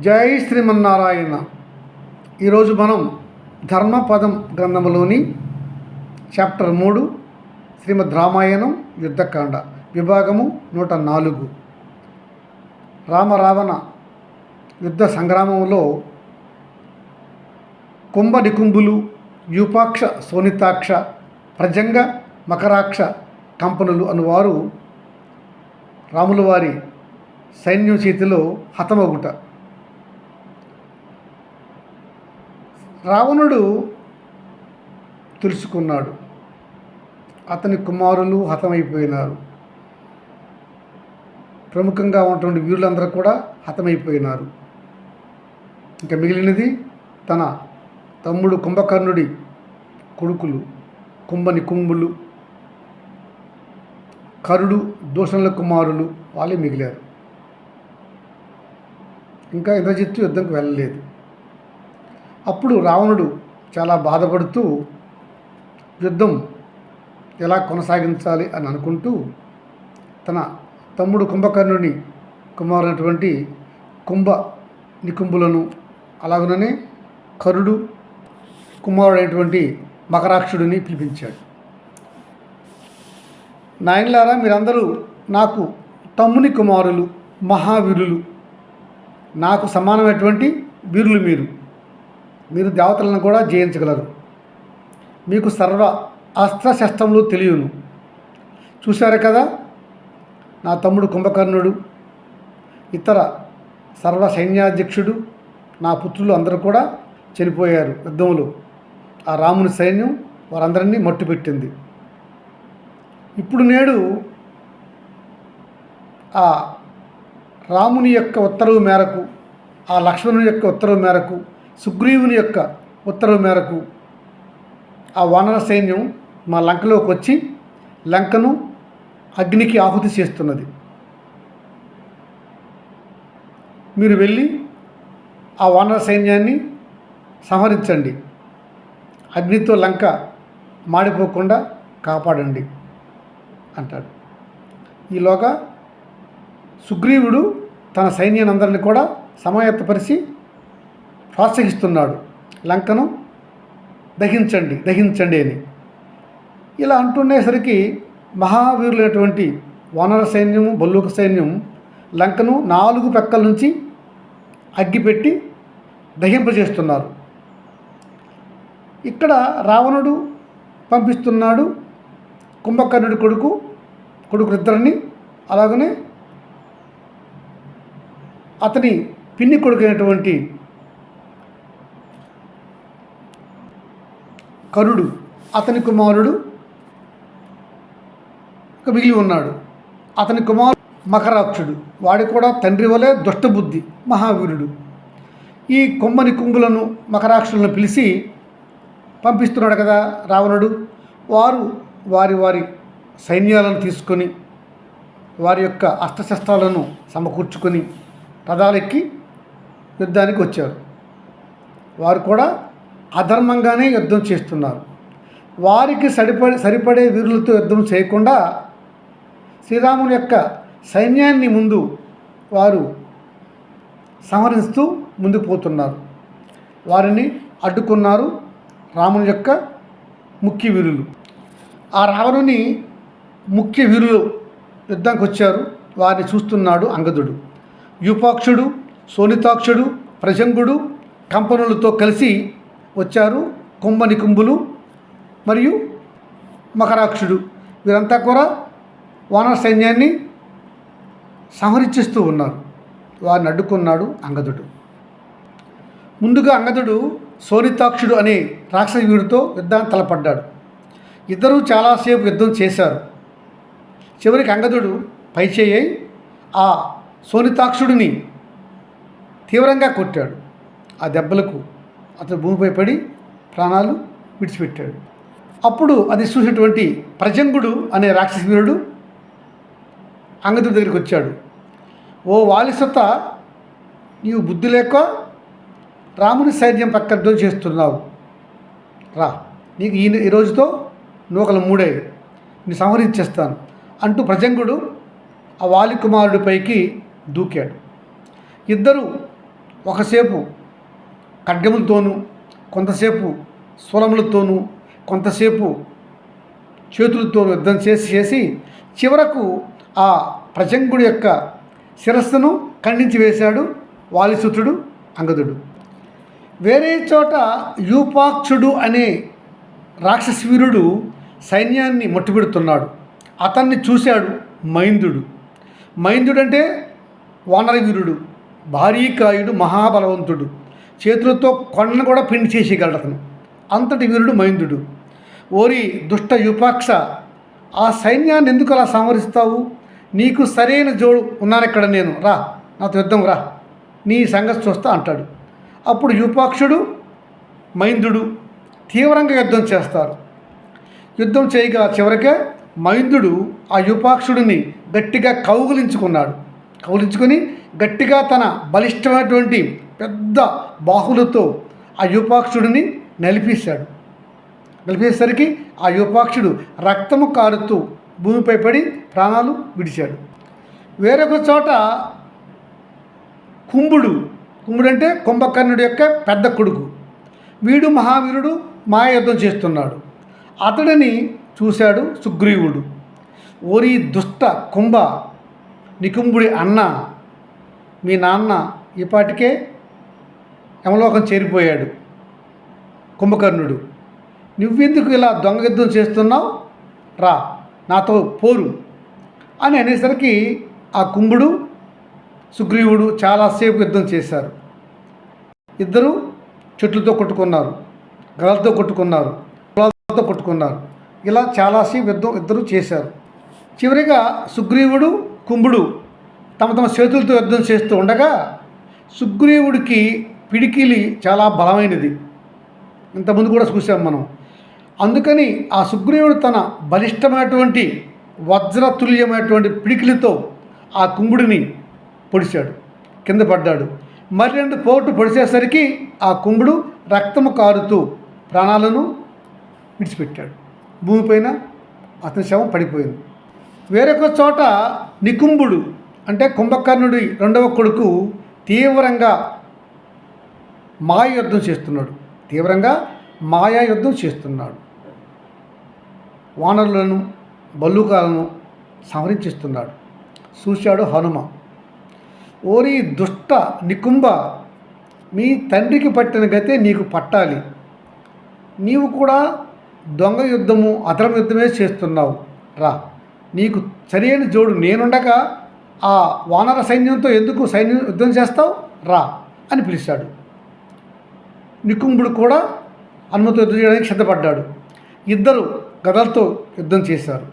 జై శ్రీమన్నారాయణ. ఈరోజు మనం ధర్మపదం గ్రంథంలోని చాప్టర్ మూడు శ్రీమద్ రామాయణం యుద్ధకాండ విభాగము నూట నాలుగు. రామరావణ యుద్ధ సంగ్రామంలో కుంభ నికుంభులు యూపాక్ష సోనితాక్ష ప్రజంగ మకరాక్ష కంపనులు అనువారు రాములవారి సైన్యం చేతిలో హతమగుట. రావణుడు తెలుసుకున్నాడు. అతని కుమారులు హతమైపోయినారు. ప్రముఖంగా ఉన్నటువంటి వీరులందరూ కూడా హతమైపోయినారు. ఇంకా మిగిలినది తన తమ్ముడు కుంభకర్ణుడి కొడుకులు కుంభని కుంభులు కరుడు దూషణల కుమారులు వాళ్ళే మిగిలారు. ఇంకా ఇంద్రజిత్తు యుద్ధంకి వెళ్ళలేదు. అప్పుడు రావణుడు చాలా బాధపడుతూ యుద్ధం ఎలా కొనసాగించాలి అని అనుకుంటూ తన తమ్ముడు కుంభకర్ణుని కుమారునటువంటి కుంభ నికుంభులను అలాగనే కరుడు కుమారుడైనటువంటి మకరాక్షుడిని పిలిపించాడు. నాయనలారా మీరందరూ నాకు తమ్ముని కుమారులు మహావీరులు. నాకు సమానమైనటువంటి వీరులు మీరు. మీరు దేవతలను కూడా జయించగలరు. మీకు సర్వ అస్త్రశస్త్రములు తెలియను. చూశారు కదా? నా తమ్ముడు కుంభకర్ణుడు ఇతర సర్వ సైన్యాధ్యక్షుడు నా పుత్రులు అందరూ కూడా చనిపోయారు యుద్ధంలో. ఆ రాముని సైన్యం వారందరినీ మట్టుపెట్టింది. ఇప్పుడు నేడు ఆ రాముని యొక్క ఉత్తర్వు మేరకు ఆ లక్ష్మణుని యొక్క ఉత్తర్వు మేరకు సుగ్రీవుని యొక్క ఉత్తర్వు మేరకు ఆ వానర సైన్యం మా లంకలోకి వచ్చి లంకను అగ్నికి ఆహుతి చేస్తున్నది. మీరు వెళ్ళి ఆ వానర సైన్యాన్ని సంహరించండి. అగ్నితో లంక మాడిపోకుండా కాపాడండి అంటాడు. ఈలోగా సుగ్రీవుడు తన సైన్యానందరిని కూడా సమాయత్తపరిచి ప్రోత్సహిస్తున్నాడు లంకను దహించండి దహించండి అని. ఇలా అంటుండేసరికి మహావీరులైనటువంటి వానర సైన్యము బల్లూక సైన్యం లంకను నాలుగు పెక్కల నుంచి అగ్గిపెట్టి దహింపజేస్తున్నారు. ఇక్కడ రావణుడు పంపిస్తున్నాడు కుంభకర్ణుడి కొడుకు కొడుకులిద్దరిని. అలాగనే అతని పిన్ని కొడుకైనటువంటి కరుడు అతని కుమారుడు ఒక మిగిలి ఉన్నాడు. అతని కుమారుడు మకరాక్షుడు. వాడి కూడా తండ్రి వలె దుష్టబుద్ధి మహావీరుడు. ఈ కొమ్మని కుంగులను మకరాక్షులను పిలిచి పంపిస్తున్నాడు కదా రావణుడు. వారు వారి వారి సైన్యాలను తీసుకొని వారి యొక్క అస్త్రశస్త్రాలను సమకూర్చుకొని రథాలెక్కి యుద్ధానికి వచ్చారు. వారు కూడా అధర్మంగానే యుద్ధం చేస్తున్నారు. వారికి సరిపడే సరిపడే వీరులతో యుద్ధం చేయకుండా శ్రీరాముని యొక్క సైన్యాన్ని ముందు వారు సంహరిస్తూ ముందుకు పోతున్నారు. వారిని అడ్డుకున్నారు రాముని యొక్క ముఖ్య వీరులు. ఆ రావణుని ముఖ్య వీరులు యుద్ధానికి వచ్చారు. వారిని చూస్తున్నాడు అంగదుడు. యూపాక్షుడు సోనితాక్షుడు ప్రజంగుడు కంపనులతో కలిసి వచ్చారు. కుంభని కుంభులు మరియు మకరాక్షుడు. వీరంతా కూడా వానర సైన్యాన్ని సంహరించిస్తూ ఉన్నారు. వారిని అడ్డుకున్నాడు అంగదుడు. ముందుగా అంగదుడు సోనితాక్షుడు అనే రాక్షస యుద్ధాన్ని తలపడ్డాడు. ఇద్దరూ చాలాసేపు యుద్ధం చేశారు. చివరికి అంగదుడు పైచేయి ఆ సోనితాక్షుడిని తీవ్రంగా కొట్టాడు. ఆ దెబ్బలకు అతను భూమిపై పడి ప్రాణాలు విడిచిపెట్టాడు. అప్పుడు అది చూసినటువంటి ప్రజంగుడు అనే రాక్షసీరుడు అంగదుడి దగ్గరికి వచ్చాడు. ఓ వాలిసత నీవు బుద్ధి లేక రాముని సైన్యం పక్క చేస్తున్నావు. రా నీకు ఈ ఈ రోజుతో నూకలు మూడే నీ సంహరించేస్తాను. అంటూ ప్రజంగుడు ఆ వాలి కుమారుడిపైకి దూకాడు. ఇద్దరు ఒకసేపు ఖడ్గములతోనూ కొంతసేపు సూలములతోనూ కొంతసేపు చేతులతో యుద్ధం చేసి చేసి చివరకు ఆ ప్రజంగుడి యొక్క శిరస్సును ఖండించి వేశాడు వాలిసుతుడు అంగదుడు. వేరే చోట యూపాక్షుడు అనే రాక్షసవీరుడు సైన్యాన్ని ముట్టుపెడుతున్నాడు. అతన్ని చూశాడు మైందుడు. మైందుడంటే వానరవీరుడు భారీకాయుడు మహాబలవంతుడు. చేతులతో కొండను కూడా పిండి చేసేయగలడు అతను. అంతటి వీరుడు మైందుడు ఓరి దుష్ట యుపాక్ష ఆ సైన్యాన్ని ఎందుకు అలా సంహరిస్తావు? నీకు సరైన జోడు ఉన్నాను ఇక్కడ నేను. రా నాతో యుద్ధం రా. నీ సంగతి చూస్తా అంటాడు. అప్పుడు యూపాక్షుడు మైందుడు తీవ్రంగా యుద్ధం చేస్తారు. యుద్ధం చేయగా చివరికే మైందుడు ఆ యూపాక్షుడిని గట్టిగా కౌగులించుకున్నాడు. కౌలించుకొని గట్టిగా తన బలిష్టమైనటువంటి పెద్ద బాహులతో ఆ యూపాక్షుడిని నలిపేశాడు. నలిపేసరికి ఆ యూపాక్షుడు రక్తము కారుతూ భూమిపై పడి ప్రాణాలు విడిచాడు. వేరొక చోట కుంభుడు కుంభుడు అంటే కుంభకర్ణుడి యొక్క పెద్ద కొడుకు. వీడు మహావీరుడు మాయాయుద్ధం చేస్తున్నాడు. అతడిని చూశాడు సుగ్రీవుడు. ఓరి దుష్ట కుంభ నికుంభుడి అన్న మీ నాన్న ఈపాటికే యమలోకం చేరిపోయాడు కుంభకర్ణుడు. నువ్వెందుకు ఇలా దొంగ యుద్ధం చేస్తున్నావు? రా నాతో పోరు అని అనేసరికి ఆ కుంభుడు సుగ్రీవుడు చాలాసేపు యుద్ధం చేశారు. ఇద్దరు చెట్లతో కొట్టుకున్నారు గలతో కొట్టుకున్నారు పొలాలతో కొట్టుకున్నారు. ఇలా చాలాసేపు యుద్ధం ఇద్దరు చేశారు. చివరిగా సుగ్రీవుడు కుంభుడు తమ తమ చేతులతో యుద్ధం చేస్తూ ఉండగా సుగ్రీవుడికి పిడికిలి చాలా బలమైనది. ఇంతకుముందు కూడా చూసాం మనం. అందుకని ఆ సుగ్రీవుడు తన బలిష్టమైనటువంటి వజ్రతుల్యమైనటువంటి పిడికిలితో ఆ కుంభుడిని పొడిచాడు. కింద పడ్డాడు. మరి రెండు పోటు పొడిచేసరికి ఆ కుంభుడు రక్తము కారుతూ ప్రాణాలను విడిచిపెట్టాడు. భూమిపైన అతని శవం పడిపోయింది. వేరొక చోట నికుంభుడు అంటే కుంభకర్ణుడి రెండవ కొడుకు తీవ్రంగా మాయయుద్ధం చేస్తున్నాడు. తీవ్రంగా మాయా యుద్ధం చేస్తున్నాడు. వానరులను బల్లుకాలను సంహరించిస్తున్నాడు. చూశాడు హనుమ. ఓరి దుష్ట నికుంభ మీ తండ్రికి పట్టిన గతే నీకు పట్టాలి. నీవు కూడా దొంగ యుద్ధము అధరం యుద్ధమే చేస్తున్నావు. రా. నీకు సరైన జోడు నేనుండగా ఆ వానర సైన్యంతో ఎందుకు సైన్యం యుద్ధం చేస్తావు? రా అని పిలిచాడు. నికుంభుడు కూడా హనుమతో యుద్ధం చేయడానికి సిద్ధపడ్డాడు ఇద్దరు గదలతో యుద్ధం చేశారు.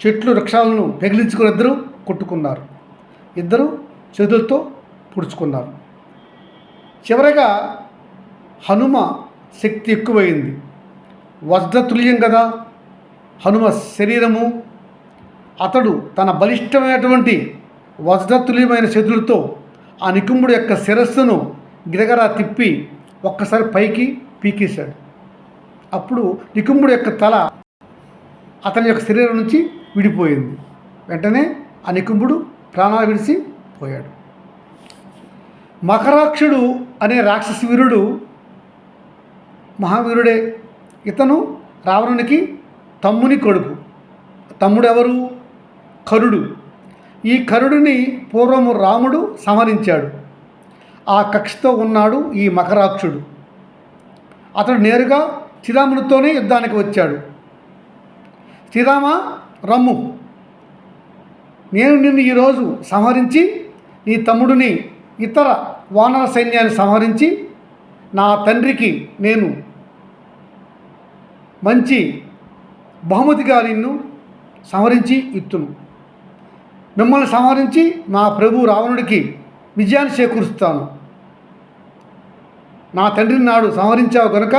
చెట్లు వృక్షాలను పెగిలించుకుని ఇద్దరు కొట్టుకున్నారు. ఇద్దరు చేతులతో పుడుచుకున్నారు చివరగా హనుమ శక్తి ఎక్కువైంది. వజ్రతుల్యం కదా. హనుమ శరీరము అతడు తన బలిష్టమైనటువంటి వజ్రతుల్యమైన చేతులతో ఆ నికుంభుడు యొక్క శిరస్సును గిరగరా తిప్పి ఒక్కసారి పైకి పీకేశాడు. అప్పుడు నికుంభుడు యొక్క తల అతని యొక్క శరీరం నుంచి విడిపోయింది. వెంటనే ఆ నికుంభుడు ప్రాణాలు విడిచి పోయాడు. మకరాక్షుడు అనే రాక్షస వీరుడు మహావీరుడే. ఇతను రావణునికి తమ్ముని కొడుకు. తమ్ముడు ఎవరు కరుడు ఈ కరుడిని పూర్వము రాముడు సంహరించాడు. ఆ కక్షతో ఉన్నాడు ఈ మకరాక్షుడు అతడు నేరుగా శ్రీరామునితోనే యుద్ధానికి వచ్చాడు. శ్రీరామ రమ్ము. నేను నిన్ను ఈరోజు సంహరించి నీ తమ్ముడిని ఇతర వానర సైన్యాన్ని సంహరించి నా తండ్రికి నేను మంచి బహుమతిగా నిన్ను సంహరించి ఇత్తును. మిమ్మల్ని సంహరించి నా ప్రభు రావణుడికి విజయాన్ని చేకూరుస్తాను. నా తండ్రిని నాడు సంహరించావు కనుక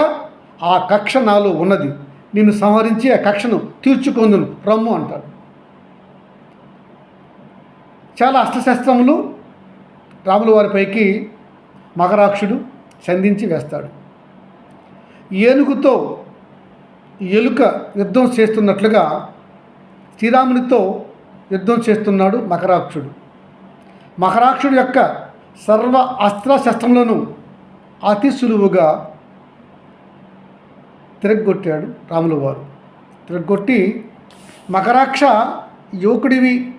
ఆ కక్ష నాలో ఉన్నది. నిన్ను సంహరించి ఆ కక్షను తీర్చుకొందును. రమ్ము అంటాడు. చాలా అస్త్రశస్త్రములు రాముల వారిపైకి మకరాక్షుడు సంధించి వేస్తాడు. ఏనుగుతో ఎలుక యుద్ధం చేస్తున్నట్లుగా శ్రీరామునితో యుద్ధం చేస్తున్నాడు మకరాక్షుడు మకరాక్షుడు యొక్క సర్వ అస్త్ర శస్త్రంలోనూ అతి సులువుగా తిరగొట్టాడు రాముల వారు. తిరగొట్టి మకరాక్ష యువకుడివి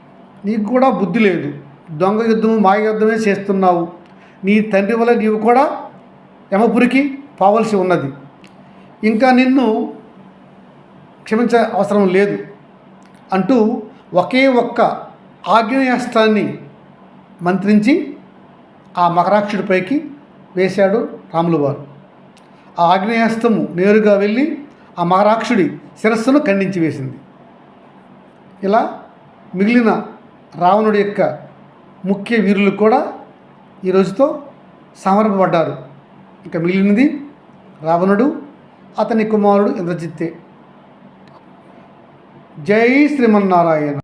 నీకు కూడా బుద్ధి లేదు. దొంగ యుద్ధము మాయ యుద్ధమే చేస్తున్నావు. నీ తండ్రి వల్ల నీవు కూడా యమపురికి పోవలసి ఉన్నది. ఇంకా నిన్ను క్షమించే అవసరం లేదు అంటూ ఒకే ఒక్క ఆగ్నేయాస్త్రాన్ని మంత్రించి ఆ మకరాక్షుడిపైకి వేశాడు రాములు వారు. ఆ ఆగ్నేయాస్త్రము నేరుగా వెళ్ళి ఆ మహారాక్షుడి శిరస్సును ఖండించి వేసింది. ఇలా మిగిలిన రావణుడి యొక్క ముఖ్య వీరులు కూడా ఈ రోజుతో సమర్పబడ్డారు ఇక మిగిలినది రావణుడు అతని కుమారుడు ఇంద్రజిత్తే. జై శ్రీమన్నారాయణ.